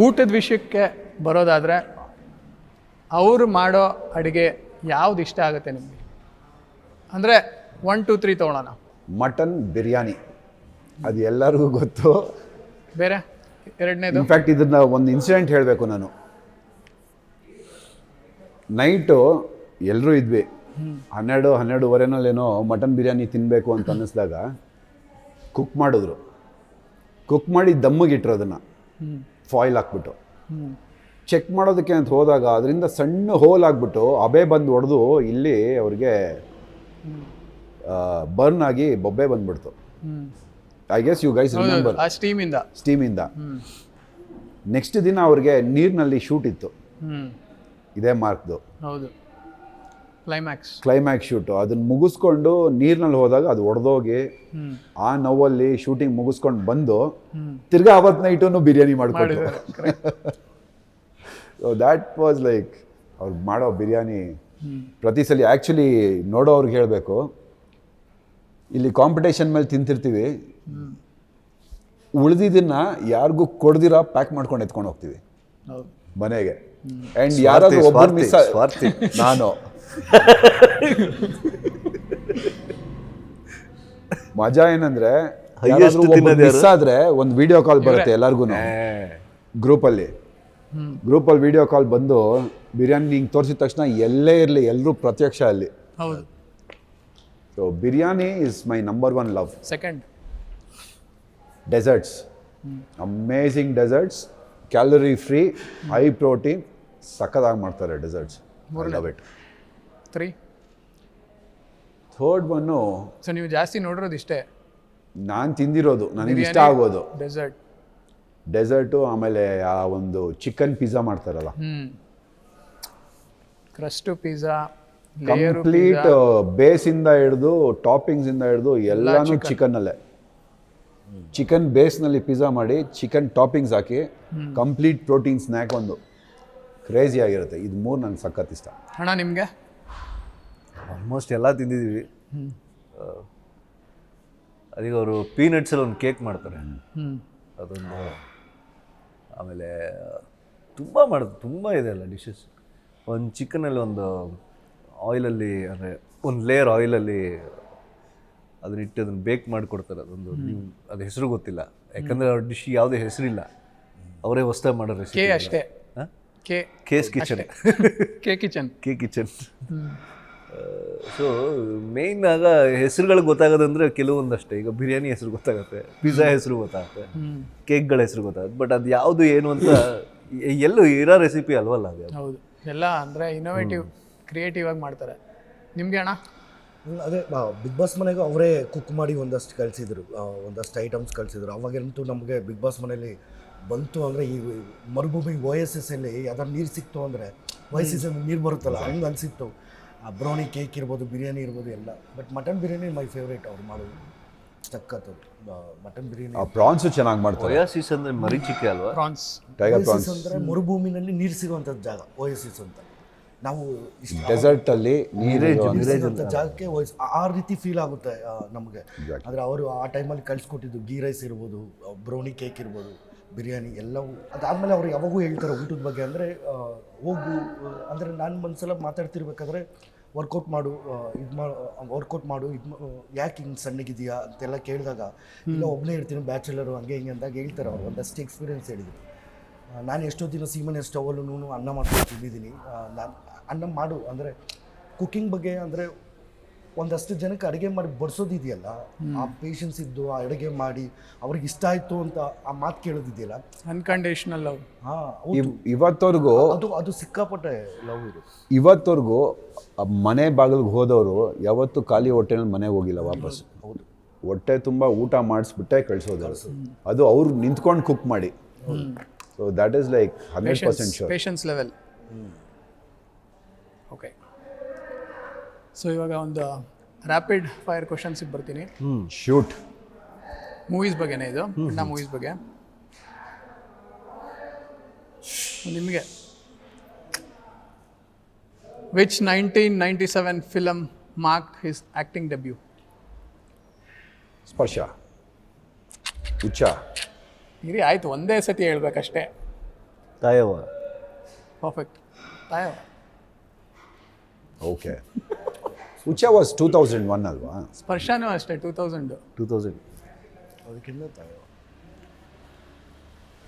ಊಟದ ವಿಷಯಕ್ಕೆ ಬರೋದಾದರೆ ಅವರು ಮಾಡೋ ಅಡುಗೆ ಯಾವ್ದು ಇಷ್ಟ ಆಗುತ್ತೆ ನಿಮಗೆ? ಅಂದರೆ ಒನ್ ಟು ತ್ರೀ ತೊಗೊಳೋಣ. ಮಟನ್ ಬಿರಿಯಾನಿ. ಅದು ಎಲ್ಲರಿಗೂ ಗೊತ್ತು. ಬೇರೆ? ಎರಡನೇದು? ಇನ್ಫ್ಯಾಕ್ಟ್ ಇದನ್ನ ಒಂದು ಇನ್ಸಿಡೆಂಟ್ ಹೇಳಬೇಕು ನಾನು. ನೈಟು ಎಲ್ಲರೂ ಇದ್ವಿ. ಹನ್ನೆರಡು ಹನ್ನೆರಡುವರೆನಲ್ಲೇನೋ ಮಟನ್ ಬಿರಿಯಾನಿ ತಿನ್ನಬೇಕು ಅಂತ ಅನ್ನಿಸ್ದಾಗ ಕುಕ್ ಮಾಡಿದ್ರು. ಕುಕ್ ಮಾಡಿ ದಮ್ಮಗಿಟ್ರು ಅದನ್ನು. ಫಾಯಿಲ್ ಹಾಕ್ಬಿಟ್ಟು. ಚೆಕ್ ಮಾಡೋದಕ್ಕೆ ಅಂತ ಹೋದಾಗ ಅದರಿಂದ ಸಣ್ಣ ಹೋಲ್ ಆಗಿಬಿಟ್ಟು ಅಬೆ ಬಂದು ಹೊಡೆದು ಇಲ್ಲಿ ಅವ್ರಿಗೆ ಬರ್ನ್ ಆಗಿ ಬೊಬ್ಬೆ ಬಂದ್ಬಿಡ್ತು. I guess you guys remember ಸ್ಟೀಮಿಂದ ಸ್ಟೀಮಿಂದ ನೆಕ್ಸ್ಟ್ ದಿನ ಅವ್ರಿಗೆ ನೀರಿನಲ್ಲಿ ಶೂಟ್ ಇತ್ತು. ಇದೇ ಮಾರ್ಕ್ದು ಹೌದು. ಕ್ಲೈಮ್ಯಾಕ್ಸ್ ಕ್ಲೈಮ್ಯಾಕ್ಸ್ ಶೂಟು ಅದನ್ನು ಮುಗಿಸ್ಕೊಂಡು ನೀರಿನಲ್ಲಿ ಹೋದಾಗ ಅದು ಒಡೆದೋಗಿ ಆ ನೋವಲ್ಲಿ ಶೂಟಿಂಗ್ ಮುಗಿಸ್ಕೊಂಡು ಬಂದು ತಿರ್ಗಾ ಅವತ್ತು ನೈಟು ಬಿರಿಯಾನಿ ಮಾಡಿಕೊಟ್ರು. ಸೊ ದ್ಯಾಟ್ ವಾಸ್ ಲೈಕ್ ಅವ್ರು ಮಾಡೋ ಬಿರಿಯಾನಿ ಪ್ರತಿ ಸಲ ಆ್ಯಕ್ಚುಲಿ ನೋಡೋರ್ಗೆ ಹೇಳಬೇಕು ಇಲ್ಲಿ ಕಾಂಪಿಟೇಷನ್ ಮೇಲೆ ತಿಂತಿರ್ತೀವಿ. ಉಳಿದಿದ್ದನ್ನ ಯಾರಿಗೂ ಕೊಡ್ದಿರ ಪ್ಯಾಕ್ ಮಾಡ್ಕೊಂಡು ಎತ್ಕೊಂಡು ಹೋಗ್ತೀವಿ. ಮನೆಗೆ. ಆ್ಯಂಡ್ ಯಾರಾದ್ರೂ ಒಬ್ಬರು ಮಿಸ್ ನಾನು. ಮಜಾ ಏನಂದ್ರೆ? ಮಿಸ್ ಆದ್ರೆ ಒಂದು ವಿಡಿಯೋ ಕಾಲ್ ಬರುತ್ತೆ ಎಲ್ಲರಿಗೂ ಗ್ರೂಪಲ್ಲಿ ಗ್ರೂಪ್ ಗ್ರೂಪಲ್ಲಿ ವಿಡಿಯೋ ಕಾಲ್ ಬಂದು ಬಿರಿಯಾನಿ ಹಿಂಗೆ ತೋರಿಸಿದ ತಕ್ಷಣ ಎಲ್ಲೇ ಇರಲಿ ಎಲ್ಲರೂ ಪ್ರತ್ಯಕ್ಷ ಅಲ್ಲಿ. So biryani is my number one love second desserts amazing desserts calorie free high protein ಸಖತ್ತಾಗಿ ಮಾಡ್ತಾರೆ desserts love it three third one so ನೀವು ಜಾಸ್ತಿ ನೋಡಿರೋದು ಇಷ್ಟೇ. ನಾನು ತಿಂದಿರೋದು ನನಗೆ ಇಷ್ಟ ಆಗೋದು. ಡೆಸರ್ಟ್ ಡೆಸರ್ಟು ಆಮೇಲೆ ಆ ಒಂದು ಚಿಕನ್ ಪಿಜ್ಜಾ ಮಾಡ್ತಾರಲ್ಲ. ಕ್ರಸ್ಟು ಪಿಜ್ಜಾ ಕಂಪ್ಲೀಟ್ ಬೇಸಿಂದ ಹಿಡಿದು ಟಾಪಿಂಗ್ಸಿಂದ ಹಿಡಿದು ಎಲ್ಲಾನು ಚಿಕನ್ನಲ್ಲೇ ಚಿಕನ್ ಬೇಸ್ನಲ್ಲಿ ಪಿಜ್ಜಾ ಮಾಡಿ ಚಿಕನ್ ಟಾಪಿಂಗ್ಸ್ ಹಾಕಿ ಕಂಪ್ಲೀಟ್ ಪ್ರೋಟೀನ್ ಸ್ನ್ಯಾಕ್ ಒಂದು. ಕ್ರೇಜಿ ಆಗಿರುತ್ತೆ. ಇದು ಮೂರು ನಂಗೆ ಸಖತ್ ಇಷ್ಟ. ಹಣ ನಿಮಗೆ? ಆಲ್ಮೋಸ್ಟ್ ಎಲ್ಲ ತಿಂದಿದ್ದೀವಿ ಅದೀಗ ಅವರು ಪೀನಟ್ಸಲ್ಲಿ ಒಂದು ಕೇಕ್ ಮಾಡ್ತಾರೆ. ಅದೊಂದು ಆಮೇಲೆ ತುಂಬ ಮಾಡೋದು ತುಂಬ ಇದೆ ಅಲ್ಲ ಡಿಶಸ್ ಒಂದು ಚಿಕನಲ್ಲಿ ಒಂದು ಆಯಿಲಲ್ಲಿ ಅಂದರೆ ಒಂದು ಲೇಯರ್ ಆಯಿಲಲ್ಲಿ ಅದನ್ನ ಇಟ್ಟು ಅದನ್ನು ಬೇಕ್ ಮಾಡಿಕೊಡ್ತಾರೆ. ಅದೊಂದು ನೀವು ಅದು ಹೆಸರು ಗೊತ್ತಿಲ್ಲ. ಯಾಕಂದರೆ ಅವ್ರ ಡಿಶ್ ಯಾವುದೇ ಹೆಸರಿಲ್ಲ. ಅವರೇ ಹೊಸ್ದಾಗಿ ಮಾಡೋ ರೆಸಿಪಿ ಅಷ್ಟೇ. K's kitchen. K kitchen. K kitchen. So main ಆಗ ಹೆಸರುಗಳು ಗೊತ್ತಾಗೋದಂದ್ರೆ ಕೆಲವೊಂದಷ್ಟೇ. ಈಗ ಬಿರಿಯಾನಿ ಹೆಸರು ಗೊತ್ತಾಗುತ್ತೆ ಪಿಜ್ಜಾ ಹೆಸರು ಗೊತ್ತಾಗುತ್ತೆ ಕೇಕ್ಗಳ ಹೆಸರು ಗೊತ್ತಾಗುತ್ತೆ. ಬಟ್ ಅದು ಯಾವುದು ಏನು ಅಂತ ಎಲ್ಲೂ ಇರೋ ರೆಸಿಪಿ ಅಲ್ವಲ್ಲ ಅದು? ಹೌದು. ಎಲ್ಲ ಅಂದರೆ ಇನೋವೇಟಿವ್ ಕ್ರಿಯೇಟಿವ್ ಆಗಿ ಮಾಡ್ತಾರೆ. ನಿಮಗೆ ಅಣ್ಣ? ಅದೇ ಬಿಗ್ ಬಾಸ್ ಮನೆಗೂ ಅವರೇ ಕುಕ್ ಮಾಡಿ ಒಂದಷ್ಟು ಕಳಿಸಿದ್ರು. ಒಂದಷ್ಟು ಐಟಮ್ಸ್ ಕಳಿಸಿದ್ರು. ಅವಾಗಂತೂ ನಮಗೆ ಬಿಗ್ ಬಾಸ್ ಮನೇಲಿ ಬಂತು ಅಂದರೆ ಈ ಮರುಭೂಮಿ ಓ ಎಸ್ ಎಸ್ ಅಲ್ಲಿ ಯಾವ್ದಾದ್ರು ನೀರು ಸಿಕ್ತು ಅಂದರೆ ಓ ಎಸ್ ಎಸ್ ನೀರು ಬರುತ್ತಲ್ಲ ಹಂಗೆ ಅನಿಸಿತ್ತು. ಬ್ರೌನಿ ಕೇಕ್ ಇರ್ಬೋದು ಬಿರಿಯಾನಿ ಇರ್ಬೋದು ಎಲ್ಲ. But mutton biryani my favourite ಅವ್ರು ಮಾಡೋದು. ಸಖತ್ತು ಮಟನ್ ಬಿರಿಯಾನಿ ಆ ಪ್ರಾನ್ಸು ಚೆನ್ನಾಗಿ ಮಾಡ್ತಾರೆ. ಓಯಸಿಸ್ ಅಂದರೆ ಮರೀಚಿಕೆ ಅಲ್ವಾ? ಪ್ರಾನ್ಸ್ ಟೈಗರ್ ಪ್ರಾನ್ಸ್ ಅಂದರೆ ಮರುಭೂಮಿನಲ್ಲಿ ನೀರು ಸಿಗುವಂಥದ್ದು ಜಾಗ ಓಯಸಿಸ್ ಅಂತ. ನಾವು ಇಷ್ಟ ಡೆಸರ್ಟ್ ಅಲ್ಲಿ ನೀರು ನೀರು ಜಾಗಕ್ಕೆ ಓಯಸ್ ಆ ರೀತಿ ಫೀಲ್ ಆಗುತ್ತೆ ನಮಗೆ. ಆದರೆ ಅವರು ಆ ಟೈಮಲ್ಲಿ ಕಳಿಸ್ಕೊಟ್ಟಿದ್ದು ಗೀ ರೈಸ್ ಇರ್ಬೋದು ಬ್ರೌನಿ ಕೇಕ್ ಇರ್ಬೋದು. ಬಿರಿಯಾನಿ ಎಲ್ಲವೂ ಅದಾದಮೇಲೆ ಅವ್ರು ಯಾವಾಗೂ ಹೇಳ್ತಾರೆ ಊಟದ ಬಗ್ಗೆ ಅಂದರೆ ಹೋಗು ಅಂದರೆ ನಾನು ಒಂದ್ಸಲ ಮಾತಾಡ್ತಿರ್ಬೇಕಾದ್ರೆ ವರ್ಕೌಟ್ ಮಾಡು ಇದು ಮಾಡು ವರ್ಕೌಟ್ ಮಾಡು ಇದು ಯಾಕೆ ಹಿಂಗೆ ಸಣ್ಣಗಿದೆಯಾ ಅಂತೆಲ್ಲ ಕೇಳಿದಾಗ ಇಲ್ಲ ಒಬ್ಬನೇ ಇರ್ತೀನಿ ಬ್ಯಾಚುಲರು ಹಂಗೆ ಹಿಂಗೆ ಅಂದಾಗ ಹೇಳ್ತಾರೆ ಅವ್ರು ಒಂದಷ್ಟು ಎಕ್ಸ್ಪೀರಿಯೆನ್ಸ್ ಹೇಳಿದ್ರು. ನಾನು ಎಷ್ಟೋ ದಿನ ಎಷ್ಟು ಸ್ಟವಲ್ಲೂ ಅನ್ನ ಮಾಡ್ಕೊಂಡು ತಿಂದಿದ್ದೀನಿ. ನಾನು ಅನ್ನ ಮಾಡು ಅಂದರೆ ಕುಕ್ಕಿಂಗ್ ಬಗ್ಗೆ ಅಂದರೆ ಒಂದಷ್ಟು ಜನಕ್ಕೆ ಅಡುಗೆ ಮಾಡಿ ಬಡಿಸೋದಿದೆಯಲ್ಲ? ಆ ಪೇಷನ್ಸ್ ಇದ್ದು ಆ ಅಡುಗೆ ಮಾಡಿ ಅವ್ರಿಗೆ ಇಷ್ಟ ಆಯಿತು ಅಂತ ಆ ಮಾತು ಕೇಳೋದಿದೆಯಲ್ಲ? ಅನ್ಕಂಡೀಷನಲ್ ಲವ್ ಹಾಂ ಹೌದು. ಇವತ್ತವರೆಗೂ ಅದು ಅದು ಸಿಕ್ಕಾಪಟ್ಟೆ ಲವ್ ಇದು. ಇವತ್ತವರೆಗೂ ಮನೆ ಬಾಗಿಲಿಗೆ ಹೋದವರು ಯಾವತ್ತೂ ಖಾಲಿ ಹೊಟ್ಟೆನಲ್ಲಿ ಮನೆಗೆ ಹೋಗಿಲ್ಲ ವಾಪಸ್. ಹೌದು ಹೊಟ್ಟೆ ತುಂಬ ಊಟ ಮಾಡಿಸ್ಬಿಟ್ಟೆ ಕಳಿಸೋದು ಅದು ಅವ್ರು ನಿಂತ್ಕೊಂಡು ಕುಕ್ ಮಾಡಿ. So that is like hundred percent sure patience level okay so ಇವಾಗ ಒಂದು ರ್ಯಾಪಿಡ್ ಫೈರ್ ಕ್ವಶನ್ಸಿಗೆ ಬರ್ತೀನಿ. ಶೂಟ್ ಮೂವೀಸ್ ಬಗ್ಗೆನೇ ಇದು ಕನ್ನಡ ಮೂವೀಸ್ ಬಗ್ಗೆ. ನಿಮಗೆ? Which nineteen ninety seven film mark his acting debut Sparsha. Huchcha. ಇರಿ ಆಯ್ತು ಒಂದೇ ಸತಿ ಹೇಳ್ಬೇಕಷ್ಟೇ. Thayavva perfect Thayavva okay Huchcha was two thousand one ಅಲ್ವಾ ಸ್ಪರ್ಶನೂ ಅಷ್ಟೇ ಟೂ ತೌಸಂಡು ಟೂ ತೌಸಂಡ್ ಅದಕ್ಕಿಂತ